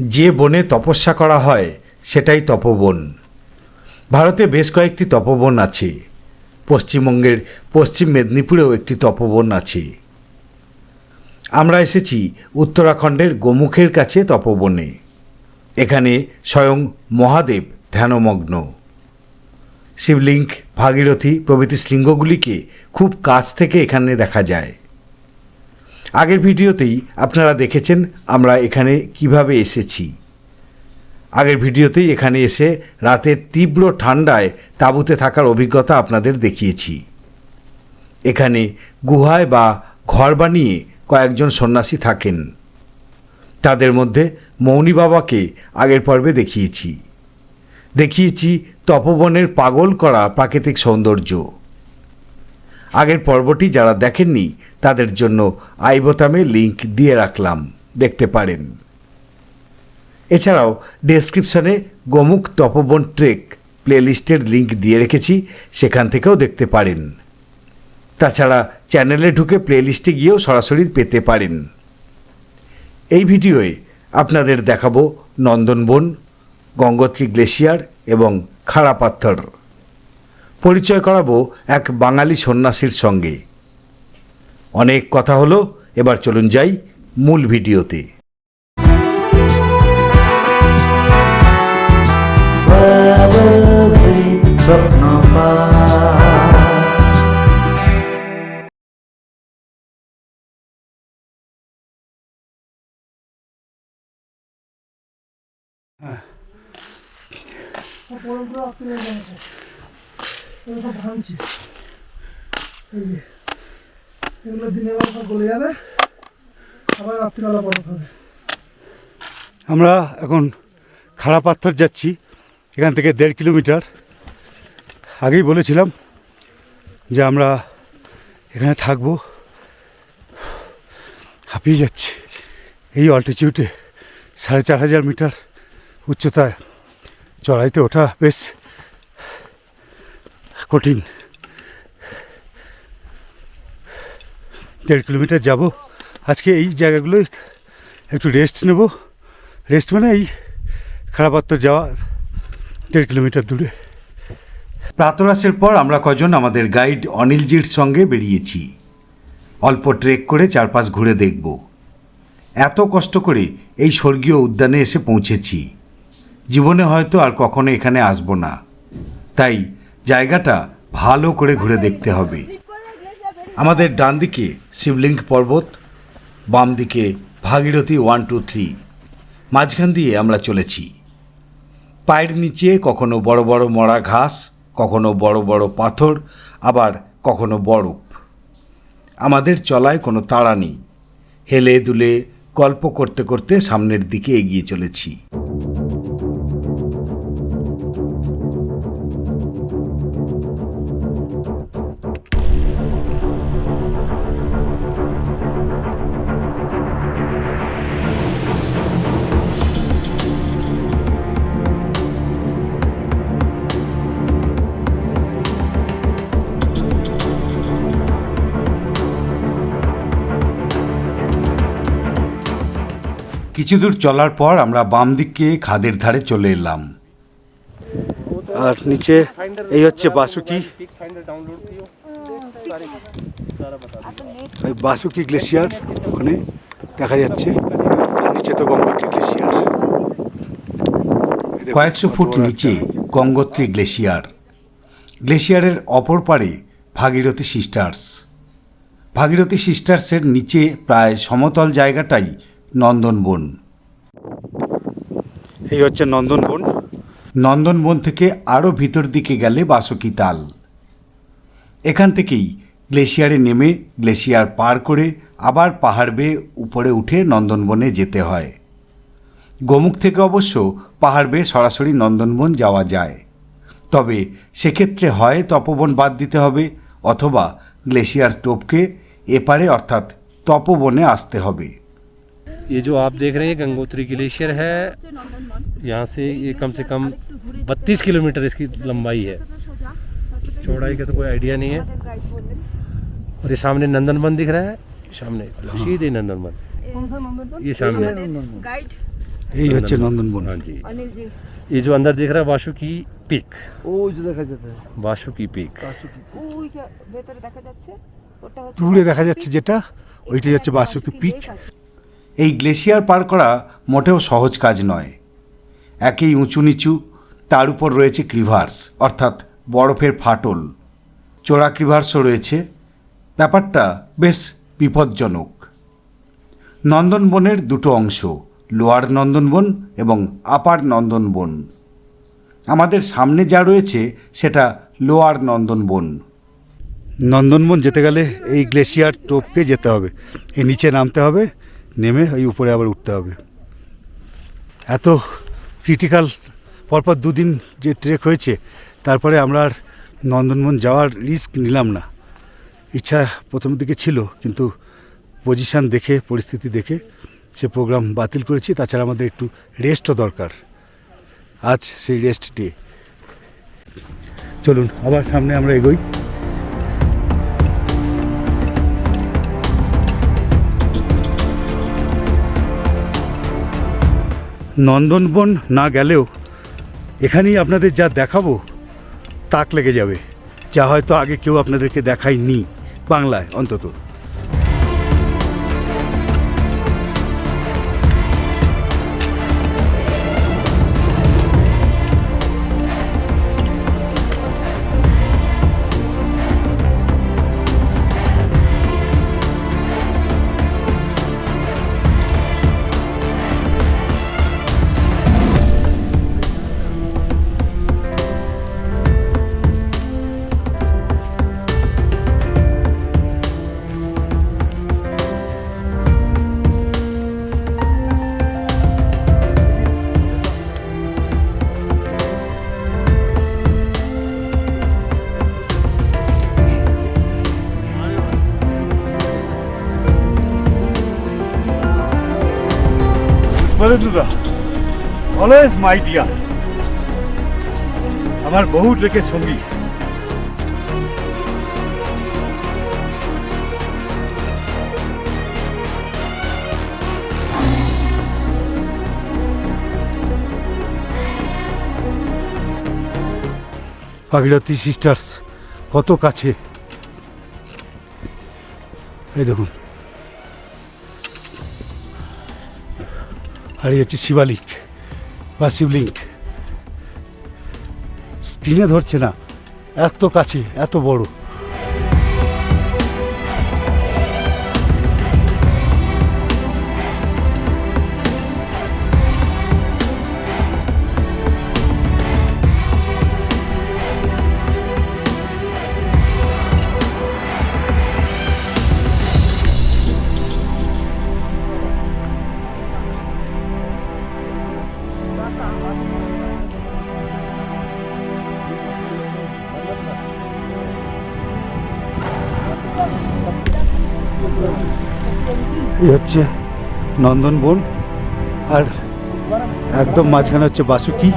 যে বনে তপস্যা করা হয়, সেটাই তপবন। ভারতে বেশ কয়েকটি তপবন আছে। পশ্চিমবঙ্গের পশ্চিম মেদিনীপুরেও একটি তপবন আছে। আমরা এসেছি উত্তরাখণ্ডের গোমুখের কাছে তপবনে। এখানে স্বয়ং মহাদেব ধ্যানমগ্ন। শিবলিঙ্গ, ভাগীরথী প্রভৃতি শৃঙ্গগুলিকে খুব কাছ থেকে এখানে দেখা যায়। আগের ভিডিওতেই আপনারা দেখেছেন আমরা এখানে কীভাবে এসেছি। আগের ভিডিওতেই এখানে এসে রাতের তীব্র ঠান্ডায় তাঁবুতে থাকার অভিজ্ঞতা আপনাদের দেখিয়েছি। এখানে গুহায় বা ঘর বানিয়ে কয়েকজন সন্ন্যাসী থাকেন। তাদের মধ্যে মৌনী বাবাকে আগের পর্বে দেখিয়েছি। দেখিয়েছি তপবনের পাগল করা প্রাকৃতিক সৌন্দর্য। আগের পর্বটি যারা দেখেননি, তাদের জন্য আই বোতামে লিংক দিয়ে রাখলাম। দেখতে পারেন। এছাড়াও ডেসক্রিপশনে গোমুখ তপবন ট্রেক প্লেলিস্টের লিঙ্ক দিয়ে রেখেছি, সেখান থেকেও দেখতে পারেন। তাছাড়া চ্যানেলে ঢুকে প্লেলিস্টে গিয়েও সরাসরি পেতে পারেন। এই ভিডিওয়ে আপনাদের দেখাবো নন্দনবন, গঙ্গোত্রী গ্লেশিয়ার এবং খাড়া পাথর পরিচয় করাবো এক বাঙালি সন্ন্যাসীর সঙ্গে। অনেক কথা হলো, এবার চলুন যাই মূল ভিডিওতে। পরম্পরা আমরা এখন খাড়া পাথর যাচ্ছি, এখান থেকে দেড় কিলোমিটার। আগেই বলেছিলাম যে আমরা এখানে থাকব। হাঁপিয়ে যাচ্ছি। এই অল্টিটিউডে সাড়ে চার হাজার মিটার উচ্চতায় চড়াইতে ওঠা বেশ কঠিন। দেড় কিলোমিটার যাব। আজকে এই জায়গাগুলোই একটু রেস্ট নেব। রেস্ট মানে এই খারাপাত্তর যাওয়া দেড় কিলোমিটার দূরে। প্রাতরাসের পর আমরা কজন আমাদের গাইড অনিলজির সঙ্গে বেরিয়েছি। অল্প ট্রেক করে চারপাশ ঘুরে দেখব। এত কষ্ট করে এই স্বর্গীয় উদ্যানে এসে পৌঁছেছি। জীবনে হয়তো আর কখনো এখানে আসব না। তাই জায়গাটা ভালো করে ঘুরে দেখতে হবে। আমাদের ডান দিকে শিবলিঙ্গ পর্বত বাম দিকে ভাগীরথী ওয়ান টু থ্রি মাঝখান দিয়ে আমরা চলেছি। পায়ের নিচে কখনো বড় বড় মরা ঘাস, কখনো বড় বড় পাথর, আবার কখনো বরফ। আমাদের চলায় কোনো তাড়া নেই। হেলে দুলে গল্প করতে করতে সামনের দিকে এগিয়ে চলেছি। কিছু দূর চলার পর আমরা বাম দিকে খাদের ধারে চলে এলাম। আর নিচে এই হচ্ছে বাসুকি। ওই বাসুকি গ্লেশিয়ার ওখানে দেখা যাচ্ছে। আর নিচে তো গঙ্গোত্রী গ্লেশিয়ার। কয়েকশো ফুট নিচে গঙ্গোত্রী গ্লেশিয়ার। গ্লেশিয়ারের অপর পারে ভাগীরথী সিস্টার্স। ভাগীরথী সিস্টার্সের নিচে প্রায় সমতল জায়গাটাই নন্দনবন এই হচ্ছে নন্দনবন নন্দনবন থেকে আরও ভিতর দিকে গেলে বাসুকি তাল। এখান থেকেই গ্লেশিয়ারে নেমে গ্লেশিয়ার পার করে আবার পাহাড় বেয়ে উপরে উঠে নন্দনবনে যেতে হয়। গোমুখ থেকে অবশ্য পাহাড় বেয়ে সরাসরি নন্দনবন যাওয়া যায়। তবে সেক্ষেত্রে হয় তপবন বাদ দিতে হবে অথবা গ্লেশিয়ার টোপকে এপারে অর্থাৎ তপবনে আসতে হবে। ये जो आप देख रहे हैं गंगोत्री ग्लेशियर है यहाँ से ये कम से कम 32 किलोमीटर इसकी लंबाई है चौड़ाई का तो कोई आइडिया नहीं है और ये सामने नंदनवन दिख रहा है सामने सीधे नंदनवन কোন নন্দন ये सामने गाइड এই হচ্ছে নন্দনবন हाँ जी अनिल जी ये जो अंदर दिख रहा है वासुकी पीक ওই যে দেখা যেতে वासुकी पीक ওই যে ভেতরে দেখা যাচ্ছে ওটা হচ্ছে দূরে দেখা যাচ্ছে যেটা ওইটাই হচ্ছে বাসুকি পিক লেক আছে। এই গ্লেশিয়ার পার করা মোটেও সহজ কাজ নয়। একেই উঁচু নিচু, তার উপর রয়েছে ক্রিভার্স, অর্থাৎ বরফের ফাটল। চোরা ক্রিভার্সও রয়েছে। ব্যাপারটা বেশ বিপজ্জনক। নন্দনবনের দুটো অংশ, লোয়ার নন্দনবন এবং আপার নন্দনবন। আমাদের সামনে যা রয়েছে, সেটা লোয়ার নন্দনবন। নন্দনবন যেতে গেলে এই গ্লেশিয়ার টোপকে যেতে হবে। এই নিচে নামতে হবে। নেমে ওই উপরে আবার উঠতে হবে। এত ক্রিটিক্যাল পরপর দুদিন যে ট্রেক হয়েছে, তারপরে আমরা আর নন্দনবন যাওয়ার রিস্ক নিলাম না। ইচ্ছা প্রথম দিকে ছিল, কিন্তু পজিশান দেখে, পরিস্থিতি দেখে সে প্রোগ্রাম বাতিল করেছি, তাছাড়া আমাদের একটু রেস্টও দরকার। আজ সেই রেস্ট ডে চলুন, আবার সামনে আমরা এগোই। নন্দনবন না গেলেও এখানেই আপনাদের যা দেখাবো, তাক লেগে যাবে। যা হয়তো আগে কেউ আপনাদেরকে দেখায়নি বাংলায় অন্তত। অলওয়েজ মাই ডিয়ার আমার বহু ট্রেকের সঙ্গী। ভাগীরথী সিস্টার্স কত কাছে? এই দেখুন। হচ্ছে শিবালিক। বা শিবলিঙ্গ স্ক্রিনে ধরছে না। এত কাছে এত বড়। এই হচ্ছে নন্দনবন আর একদম মাঝখানে হচ্ছে বাসুকি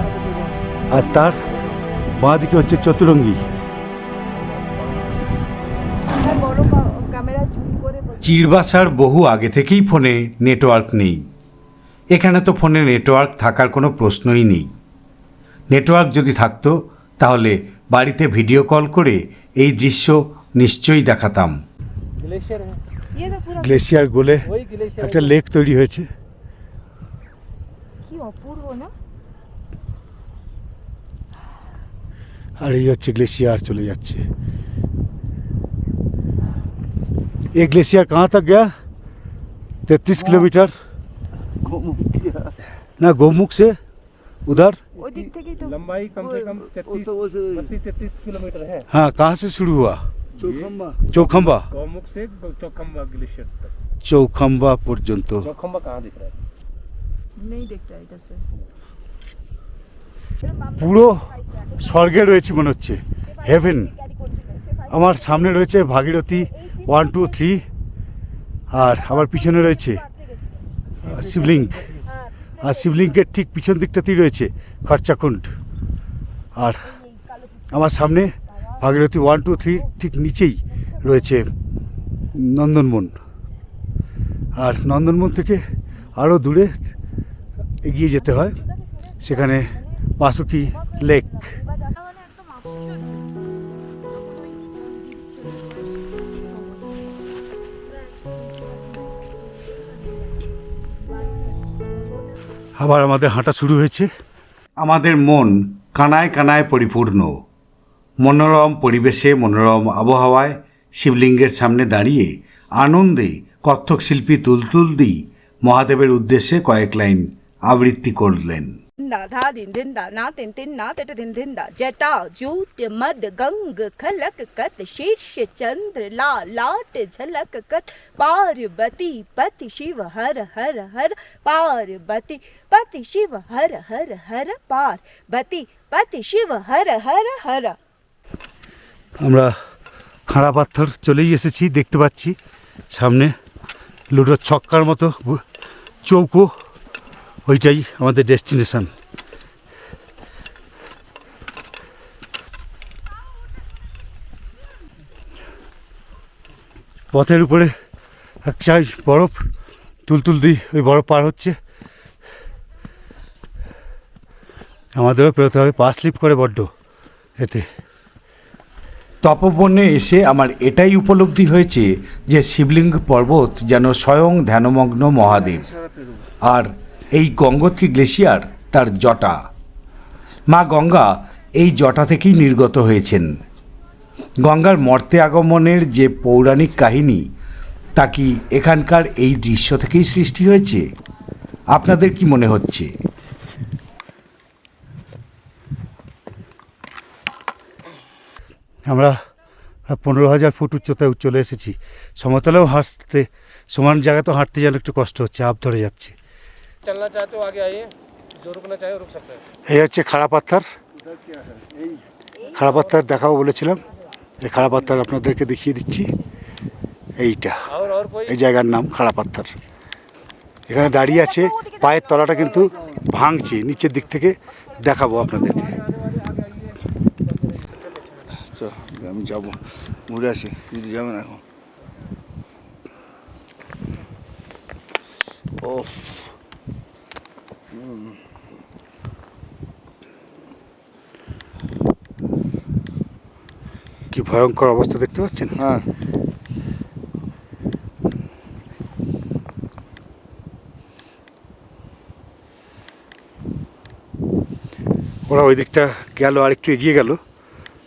আর তার বাঁ দিকে হচ্ছে চতুরঙ্গি। চিরবাসার বহু আগে থেকেই ফোনে নেটওয়ার্ক নেই। এখানে তো ফোনে নেটওয়ার্ক থাকার কোনো প্রশ্নই নেই। নেটওয়ার্ক যদি থাকতো তাহলে বাড়িতে ভিডিও কল করে এই দৃশ্য নিশ্চয়ই দেখাতাম। গ্লেশিয়ার গোলে একটা লেক তৈরি হয়েছে। আর এই হচ্ছে ग्लेशियर চলে যাচ্ছে। ग्लेशियर कहाँ तक गया तैतीस किलोमीटर ना गोमुख से उधर लंबाई कम से कम 33 किलोमीटर है हाँ कहाँ से शुरू हुआ चौखम्बा गौमुख से चौखम्बा ग्लेशियर तक चौखम्बा পর্যন্ত चौखम्बा कहाँ दिख रहा है নেই দেখতে আইতাছে পুরো স্বর্গে রয়েছে মনে হচ্ছে হেভেন আমার সামনে রয়েছে ভাগীরথী ওয়ান টু থ্রি আর আমার পিছনে রয়েছে আহ, শিবলিঙ্গ আর শিবলিঙ্গের ঠিক পিছন দিকটাতেই রয়েছে খরচাকুণ্ড আর আমার সামনে ভাগীরথী ওয়ান, টু, থ্রি ঠিক নিচেই রয়েছে নন্দনবন। আর নন্দনবন থেকে আরও দূরে এগিয়ে যেতে হয় সেখানে বাসুকি লেক। আবার আমাদের হাঁটা শুরু হয়েছে। আমাদের মন কানায় কানায় পরিপূর্ণ। মনোরম পরিবেশে মনোরম আবহাওয়ায় শিবলিঙ্গের সামনে দাঁড়িয়ে আনন্দে কত্থক শিল্পী তুলতুলদি মহাদেবের উদ্দেশ্যে কয়েক লাইন আবৃত্তি করলেন da da din din da na tin tin na ta ta din din da jata jut mad gang khalak kat शीर्ष चंद्र ला लाट झलक कत पार्वती पति शिव हर हर हर पार्वती पति शिव हर हर हर पार्वती पति शिव हर हर हर আমরা খাঁড়া পাথর চলেই এসেছি, দেখতে পাচ্ছি। সামনে লুডোর ছক্কার মতো চৌকো, ওইটাই আমাদের ডেস্টিনেশন। পথের উপরে এক চাই বরফ, তুলতুল দি ওই বরফ পার হচ্ছে। আমাদেরও পেরোতে হবে, পা স্লিপ করে বড্ড এতে। তপবনে এসে আমার এটাই উপলব্ধি হয়েছে যে শিবলিঙ্গ পর্বত যেন স্বয়ং ধ্যানমগ্ন মহাদেব। আর এই গঙ্গোত্রী গ্লেশিয়ার তার জটা। মা গঙ্গা এই জটা থেকেই নির্গত হয়েছেন। গঙ্গার মর্তে আগমনের যে পৌরাণিক কাহিনী, তা কি এখানকার এই দৃশ্য থেকেই সৃষ্টি হয়েছে? আপনাদের কি মনে হচ্ছে? আমরা পনেরো হাজার ফুট উচ্চতায় চলে এসেছি। সমতলেও হাঁটতে সমান জায়গা তো হাঁটতে যেন একটু কষ্ট হচ্ছে আপ ধরে যাচ্ছে। এই হচ্ছে খারাপ পাত্থার খারাপ পাত্থার দেখাও বলেছিলাম। এই খারাপ পাত্থার আপনাদেরকে দেখিয়ে দিচ্ছি। এইটা। এই জায়গার নাম খাড়া পাত্থার এখানে দাঁড়িয়ে আছে পায়ের তলাটা কিন্তু ভাঙছে। নিচের দিক থেকে দেখাবো আপনাদেরকে। আমি যাব। ঘুরে আসি যদি যাবেন এখন? ও কি ভয়ঙ্কর অবস্থা দেখতে পাচ্ছেন? হ্যাঁ। ওরা ওই দিকটা গেল আর একটু এগিয়ে গেল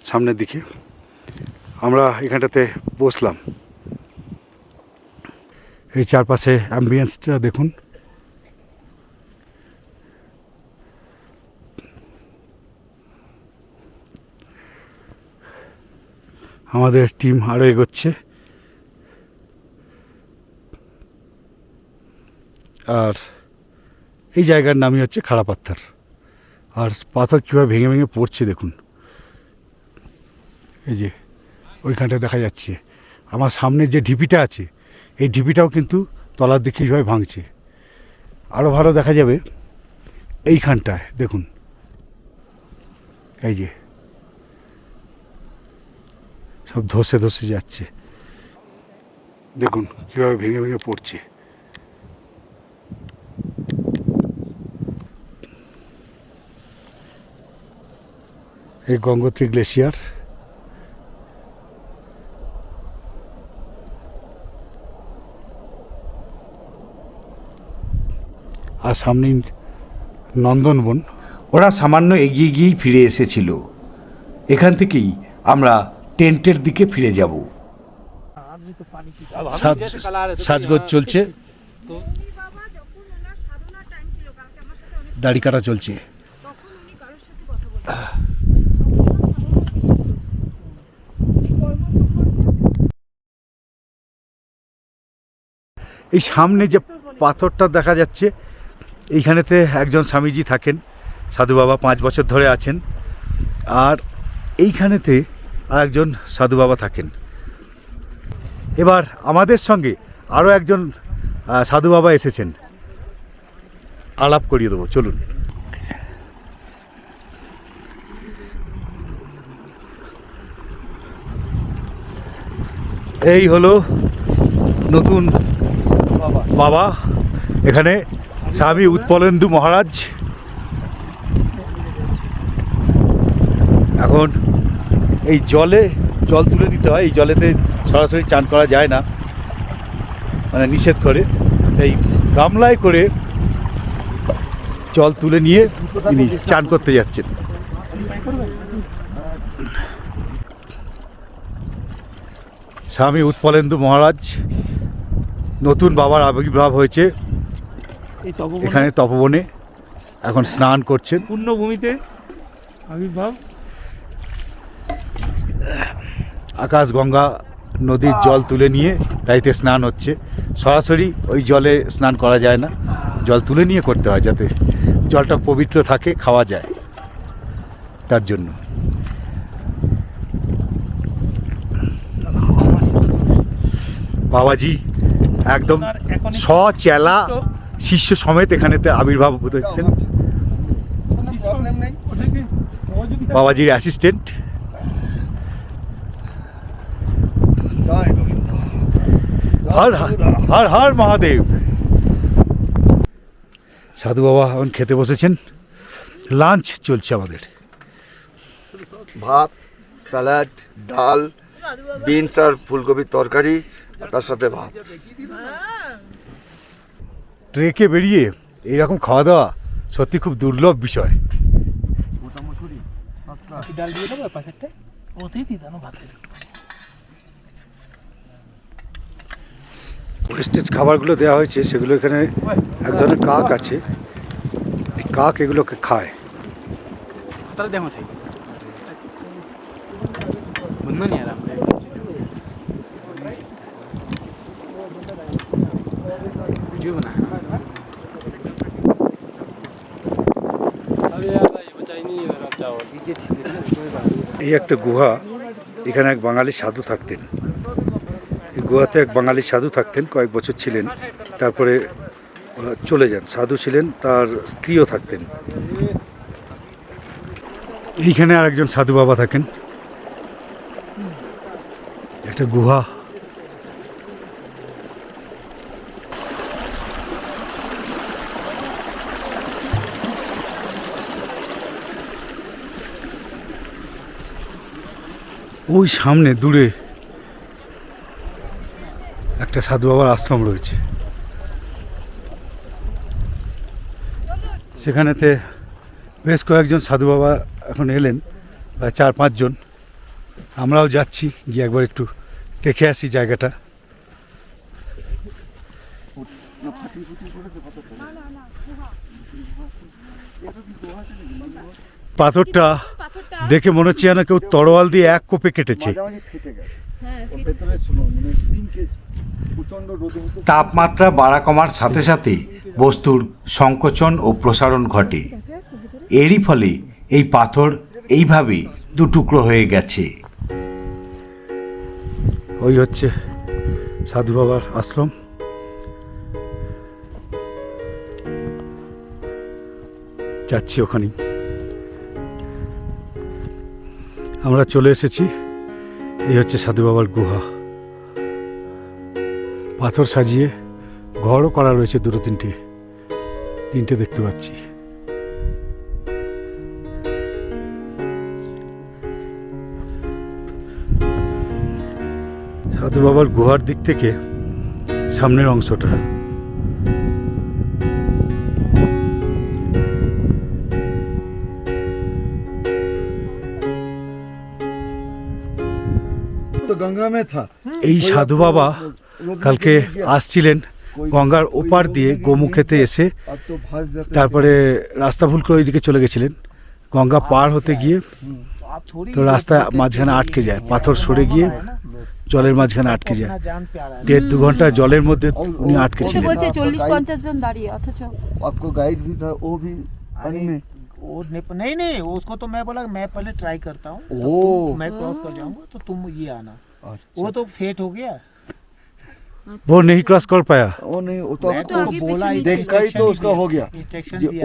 সামনের দিকে। আমরা এখানটাতে বসলাম। এই চারপাশে অ্যাম্বিয়েন্সটা দেখুন। আমাদের টিম আরও এগোচ্ছে। আর এই জায়গার নামই হচ্ছে খাড়া পাথর আর পাথর কীভাবে ভেঙে ভেঙে পড়ছে দেখুন। এই যে ওইখানটা দেখা যাচ্ছে। আমার সামনে যে ঢিপিটা আছে, এই ঢিপিটাও কিন্তু তলার দিকে এইভাবে ভাঙছে। আরও ভালো দেখা যাবে এইখানটায়, দেখুন। এই যে। সব ধসে ধসে যাচ্ছে। দেখুন কীভাবে ভেঙে ভেঙে পড়ছে। এই গঙ্গোত্রী গ্লেশিয়ার আর সামনেই নন্দনবন ওরা সামান্য এগিয়ে গিয়েই ফিরে এসেছিল। এখান থেকেই আমরা টেন্টের দিকে ফিরে যাব। সাজগোজ চলছে। দাড়ি কাটা চলছে। এই সামনে যে পাথরটা দেখা যাচ্ছে এইখানেতে একজন স্বামীজি থাকেন, সাধু বাবা পাঁচ বছর ধরে আছেন। আর এইখানেতে আর একজন সাধু বাবা থাকেন। এবার আমাদের সঙ্গে আরও একজন সাধু বাবা এসেছেন। আলাপ করিয়ে দেবো, চলুন। এই হলো নতুন বাবা, এখানে স্বামী উৎপলেন্দু মহারাজ। এখন এই জলে জল তুলে নিতে হয়, এই জলেতে সরাসরি চান করা যায় না মানে নিষেধ করে। এই গামলায় করে জল তুলে নিয়ে তিনি চান করতে যাচ্ছেন। স্বামী উৎপলেন্দু মহারাজ, নতুন বাবার আবির্ভাব হয়েছে। এখানে তপবনে এখন স্নান করছেন। পূর্ণভূমিতে আবির্ভাব? আকাশ গঙ্গা নদীর জল তুলে নিয়ে তাইতে স্নান হচ্ছে। সরাসরি ওই জলে স্নান করা যায় না। জল তুলে নিয়ে করতে হয় যাতে জলটা পবিত্র থাকে খাওয়া যায় তার জন্য। বাবাজি একদম স্বচেলা শিষ্য সমেত এখানেতে আবির্ভাব হচ্ছেন বাবাজির অ্যাসিস্ট্যান্ট জয় গোবিন্দ হর হর- হর হর মহাদেব। সাধু বাবা এখন খেতে বসেছেন। লাঞ্চ চলছে আমাদের। ভাত স্যালাড ডাল বিনস আর ফুলকপির তরকারি তার সাথে ভাত। ট্রেকে বেরিয়ে এইরকম খাওয়া দাওয়া সত্যি খুব দুর্লভ বিষয়। ডাল দিয়ে দেবো পাশেরটা ওতেই দিয়ে ভাতের ওয়েস্টেজ খাবারগুলো দেওয়া হয়েছে সেগুলো এখানে এক ধরনের কাক আছে। এই কাক এগুলোকে খায়। তাহলে দেখো সেই। বন্ধ নিয়ে Juvenile. এই একটা গুহা, এখানে এক বাঙালি সাধু থাকতেন। এই গুহাতে এক বাঙালি সাধু থাকতেন, কয়েক বছর ছিলেন। তারপরে চলে যান। সাধু ছিলেন, তার স্ত্রীও থাকতেন। এইখানে আর একজন সাধু বাবা থাকেন। একটা গুহা। ওই সামনে দূরে একটা সাধু বাবার আশ্রম রয়েছে। সেখানেতে বেশ কয়েকজন সাধু বাবা এখন এলেন প্রায় চার পাঁচজন। আমরাও যাচ্ছি, গিয়ে একবার একটু দেখে আসি জায়গাটা। পাথরটা দেখে মনে হচ্ছে যেন কেউ তরোয়াল দিয়ে এক কোপে কেটেছে। মানে তাপমাত্রা বাড়া কমার সাথে সাথে বস্তুর সংকোচন ও প্রসারণ ঘটে। এরই ফলে এই পাথর এইভাবে দুটুকরো হয়ে গেছে। ওই হচ্ছে সাধু বাবার আশ্রম। যাচ্ছি ওখানেই। আমরা চলে এসেছি। এই হচ্ছে সাধু বাবার গুহা। পাথর সাজিয়ে ঘরও করা রয়েছে দুটো তিনটে। তিনটে দেখতে পাচ্ছি। সাধু বাবার গুহার দিক থেকে সামনের অংশটা। এই সাধু বাবা কালকে আসছিলেন গঙ্গার ওপার দিয়ে গোমুখেতে এসে আর তো ভাস যাতে তারপরে রাস্তা ভুল করে ওইদিকে চলে গেছিলেন গঙ্গা পার হতে গিয়ে তো রাস্তা মাঝখানে আটকে যায় পাথর সরে গিয়ে জলের মাঝখানে আটকে যায় দেড় দু ঘন্টা জলের মধ্যে উনি আটকে ও তো ছিলেন বলছে চল্লিশ পঞ্চাশ জন দাঁড়িয়ে অথচ आपको गाइड भी था वो भी पानी में वो निप- नहीं नहीं उसको तो मैं बोला मैं पहले ट्राई करता हूँ तब ओ। तुम- मैं क्रॉस कर जाऊंगा तो तुम ये आना वो तो फेट हो गया। वो नहीं क्रॉस कर पाया। वो नहीं वो तो तो उसको बोला ही देखा ही तो उसका हो गया।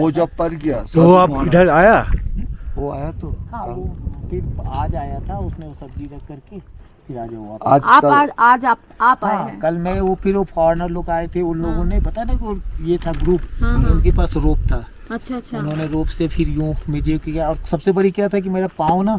वो जब पर गया तो वो अब इधर आया? वो आया तो। हाँ वो फिर आज आया था उसने वो सब्ज़ी रख करके फिर आ जाओ आज आप आज आज आप आप आए हाँ, हैं। कल मैं वो फिर वो फॉरनर लोग आए थे उन लोगों ने पता ना को ये था ग्रुप हाँ, हाँ। उनके पास रोप था। अच्छा अच्छा। उन्होंने रोप से फिर यूँ मुझे किया और सबसे बड़ी क्या था कि मेरा पाँव ना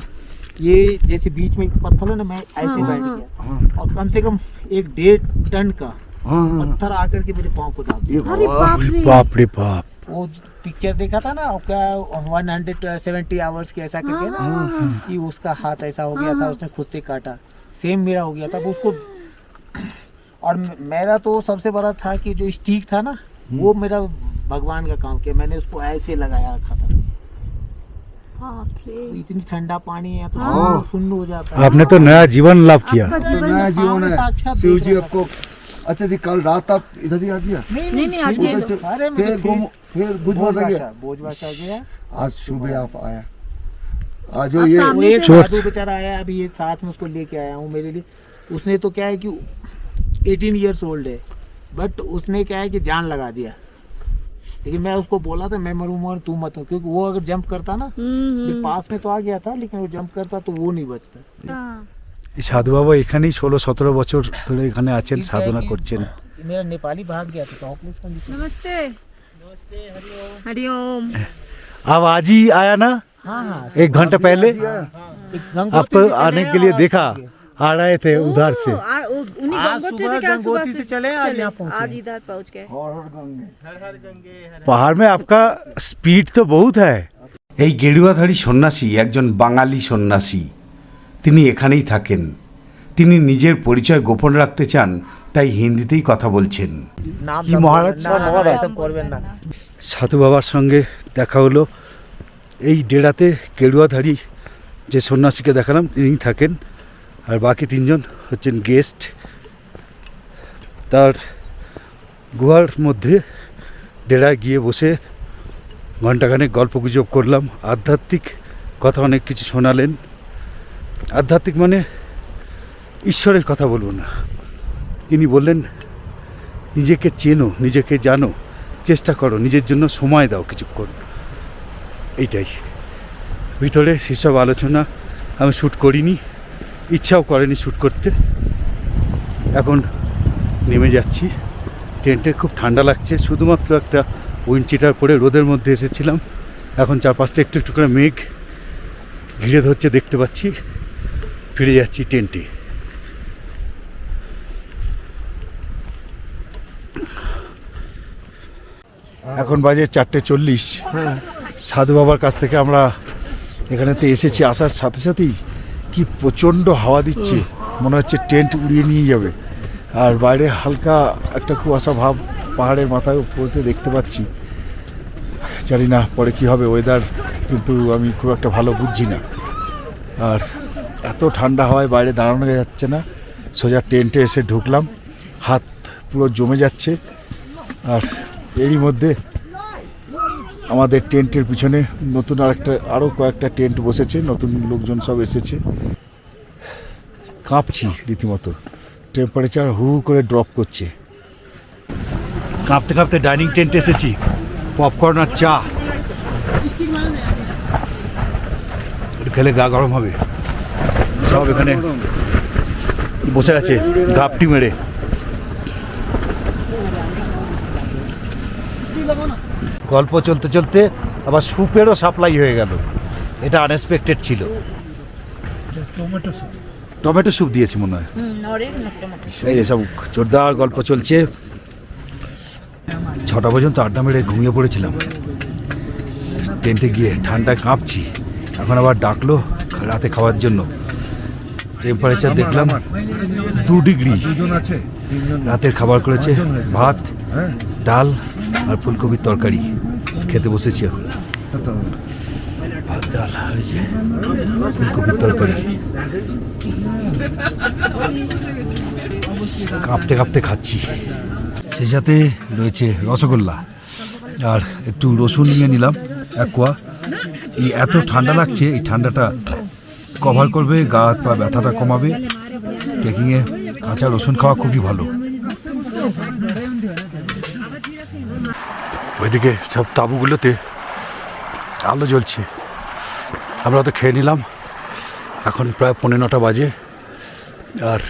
ये जैसे बीच में पत्थर है ना मैं ऐसे हाँ, बैठ हाँ, गया। और कम से कम एक डेढ़ टन का हाँ हाँ पत्थर आकर के मेरे पाँव को दाब दिया। बाप रे। बाप। वो पिक्चर देखा था ना क्या वन हंड्रेड सेवेंटी आवर्स के ऐसा करके ना कि उसका हाथ ऐसा हो गया था उसने खुद से काटा। सेम मेरा हो गया था उसको और मेरा तो सबसे बड़ा था कि जो स्टीक था ना वो मेरा भगवान का काम किया। मैंने उसको ऐसे लगाया रखा था। इतनी ठंडा पानी है तो सुन्न सुन्न हो जाता है। आपने तो नया जीवन लाभ किया। तो नया जीवन है। शिव जी आपको अच्छा जी कल रात आप इधर ही आ गया? नहीं नहीं आप फिर फिर बुझवा गया। आज सुबह आप आया। आज जो ये साधु बेचारा आया अभी ये साथ में उसको लेके आया हूँ मेरे लिए। उसने तो क्या है कि 18 इयर्स ओल्ड है बट उसने क्या है कि जान लगा दिया। लेकिन मैं उसको बोला था मैं मरूँ मर तू मत हो क्योंकि वो अगर जंप करता ना हम्म फिर पास में तो आ गया था लेकिन वो जंप करता तो वो नहीं बचता এই সাধু বাবা এখানেই ষোলো সতেরো বছর ধরে এখানে আছেন সাধনা করছেন मेरा नेपाली भाग गया था तो ऑफिस का निकल- नमस्ते हरिओम अब आज ही आया ना हाँ हाँ एक घंटा पहले एक गंगोत्री आपको से चले आने हैं के लिए और देखा आ रहे थे उधर से उन्हीं आज गंगोत्री सुबह से क्या सुबह गंगोत्री से चले आज यहाँ पहुँचे आज इधर पहुंच गए हर हर गंगे पहाड़ में आपका स्पीड तो बहुत है এই গেরুয়াধারী সন্ন্যাসী একজন বাঙালি সন্ন্যাসী তিনি এখানেই থাকেন তিনি নিজের পরিচয় গোপন রাখতে চান তাই হিন্দিতেই কথা বলছেন नाम কি सब মহারাজ? बोलना, ना महाराज सब করবেন না সাধু বাবার সঙ্গে দেখা হলো এই ডেরাতে কেড়ুয়াধারী যে সন্ন্যাসীকে দেখালাম তিনি থাকেন আর বাকি তিনজন হচ্ছেন গেস্ট। তার গুহার মধ্যে ডেরায় গিয়ে বসে ঘণ্টাখানেক গল্প গুজব করলাম। আধ্যাত্মিক কথা অনেক কিছু শোনালেন। আধ্যাত্মিক মানে ঈশ্বরের কথা বলব না। তিনি বললেন, নিজেকে চেনো, নিজেকে জানো, চেষ্টা করো, নিজের জন্য সময় দাও কিছুক্ষণ। এইটাই। ভিতরে সেসব আলোচনা আমি শ্যুট করিনি। ইচ্ছাও করেনি শ্যুট করতে। এখন নেমে যাচ্ছি। টেন্টে খুব ঠান্ডা লাগছে শুধুমাত্র একটা উইন্ড চিটার পরে রোদের মধ্যে এসেছিলাম। এখন চারপাশটা একটু একটু করে মেঘ ঘিরে ধরছে দেখতে পাচ্ছি। ফিরে যাচ্ছি টেন্টে এখন বাজে চারটে চল্লিশ। সাধু বাবার কাছ থেকে আমরা এখানেতে এসেছি আসার সাথে সাথেই। কি প্রচণ্ড হাওয়া দিচ্ছে। মনে হচ্ছে টেন্ট উড়িয়ে নিয়ে যাবে। আর বাইরে হালকা একটা কুয়াশা ভাব পাহাড়ের মাথায় উপরতে দেখতে পাচ্ছি। জানি না পরে কি হবে ওয়েদার কিন্তু আমি খুব একটা ভালো বুঝছি না। আর এত ঠান্ডা হওয়ায় বাইরে দাঁড়ানো যাচ্ছে না। সোজা টেন্টে এসে ঢুকলাম। হাত পুরো জমে যাচ্ছে। আর এরই মধ্যে আমাদের টেন্টের পিছনে নতুন আরেকটা আরও কয়েকটা টেন্ট বসেছে, নতুন লোকজন সব এসেছে। কাঁপছি রীতিমতো। টেম্পারেচার হু করে ড্রপ করছে। কাঁপতে কাঁপতে ডাইনিং টেন্টে এসেছি। পপকর্ন আর চা। খেলে গা গরম হবে। সব এখানে বসে আছে, ঘাপটি মেরে। গল্প চলতে চলতে আবার স্যুপেরও সাপ্লাই হয়ে গেল। এটা আনএক্সপেক্টেড ছিল। টমেটো স্যুপ টমেটো স্যুপ দিয়েছি মনে হয়। এই যে সব জোরদার গল্প চলছে। ছটা পর্যন্ত আড্ডা মেরে ঘুমিয়ে পড়েছিলাম। টেন্টে গিয়ে ঠান্ডায় কাঁপছি। এখন আবার ডাকলো রাতে খাওয়ার জন্য। টেম্পারেচার দেখলাম দু ডিগ্রি। রাতের খাবার করেছে ভাত হ্যাঁ। ডাল আর ফুলকপির তরকারি খেতে বসেছি এখন। ভাত ডাল ফুলকপির তরকারি। কাঁপতে কাঁপতে খাচ্ছি। সেই সাথে রয়েছে রসগোল্লা। আর একটু রসুন নিয়ে নিলাম, এক কোয়া। এই এত ঠান্ডা লাগছে, এই ঠান্ডাটা কভার করবে, গা হাত পা ব্যথাটা কমাবে। ট্রেকিংয়ে কাঁচা রসুন খাওয়া খুবই ভালো। ওইদিকে সব তাঁবুগুলোতে আলো জ্বলছে। আমরা তো খেয়ে নিলাম। এখন প্রায় পনেরো নটা বাজে। আর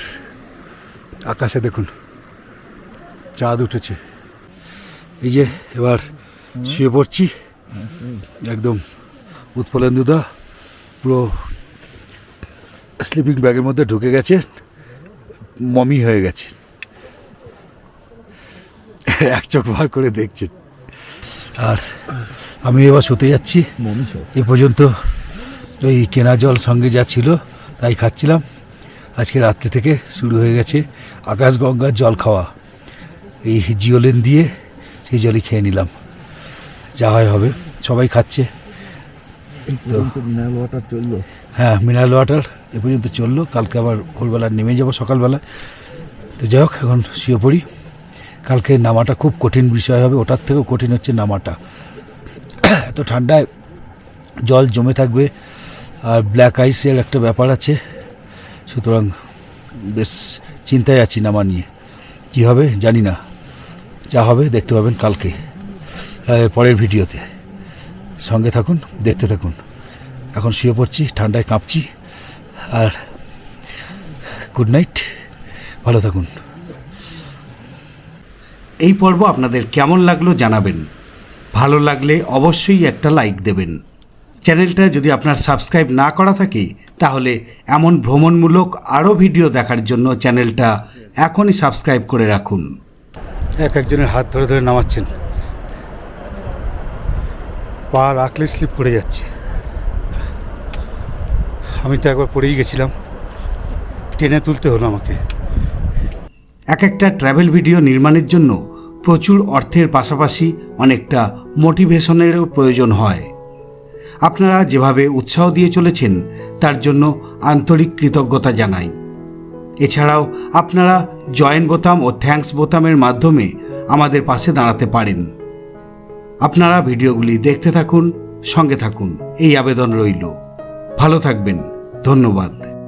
আকাশে দেখুন, চাঁদ উঠেছে। এই যে এবার শুয়ে পড়ছি। একদম উৎপলেন্দুদা পুরো স্লিপিং ব্যাগের মধ্যে ঢুকে গেছে। মমি হয়ে গেছে। এক চোখ বার করে দেখছেন আর আমি এবার শুতে যাচ্ছি। এ পর্যন্ত ওই কেনা জল সঙ্গে যা ছিল তাই খাচ্ছিলাম। আজকে রাত্রে থেকে শুরু হয়ে গেছে আকাশ গঙ্গার জল খাওয়া। এই জিওলেন দিয়ে সেই জলই খেয়ে নিলাম। যা হয় হবে সবাই খাচ্ছে। হ্যাঁ মিনারেল ওয়াটার এ পর্যন্ত চলল। কালকে আবার ভোরবেলা নেমে যাব সকালবেলা তো যাই হোক এখন শুয়ে পড়ি। কালকে নামাটা খুব কঠিন বিষয় হবে, ওটার থেকেও কঠিন হচ্ছে নামাটা। এত ঠান্ডায় জল জমে থাকবে, আর ব্ল্যাক আইসের একটা ব্যাপার আছে। সুতরাং বেশ চিন্তায় আছি নামা নিয়ে। কী হবে জানি না। যা হবে দেখতে পাবেন কালকে পরের ভিডিওতে। সঙ্গে থাকুন, দেখতে থাকুন। এখন শুয়ে পড়ছি, ঠান্ডায় কাঁপছি। আর গুড নাইট ভালো থাকুন। এই পর্ব আপনাদের কেমন লাগল জানাবেন। ভালো লাগলে অবশ্যই একটা লাইক দেবেন। চ্যানেলটা যদি আপনার সাবস্ক্রাইব না করা থাকে তাহলে এমন ভ্রমণমূলক আরও ভিডিও দেখার জন্য চ্যানেলটা এখনই সাবস্ক্রাইব করে রাখুন। এক একজনের হাত ধরে ধরে নামাচ্ছেন। পা রাখলে স্লিপ করে যাচ্ছে। আমি তো একবার পড়েই গেছিলাম। টেনে তুলতে হলো আমাকে। এক একটা ট্র্যাভেল ভিডিও নির্মাণের জন্য প্রচুর অর্থের পাশাপাশি অনেকটা মোটিভেশনেরও প্রয়োজন হয়। আপনারা যেভাবে উৎসাহ দিয়ে চলেছেন, তার জন্য আন্তরিক কৃতজ্ঞতা জানাই। এছাড়াও আপনারা জয়েন বোতাম ও থ্যাঙ্কস বোতামের মাধ্যমে আমাদের পাশে দাঁড়াতে পারেন। আপনারা ভিডিওগুলি দেখতে থাকুন, সঙ্গে থাকুন। এই আবেদন রইল। ভালো থাকবেন। ধন্যবাদ।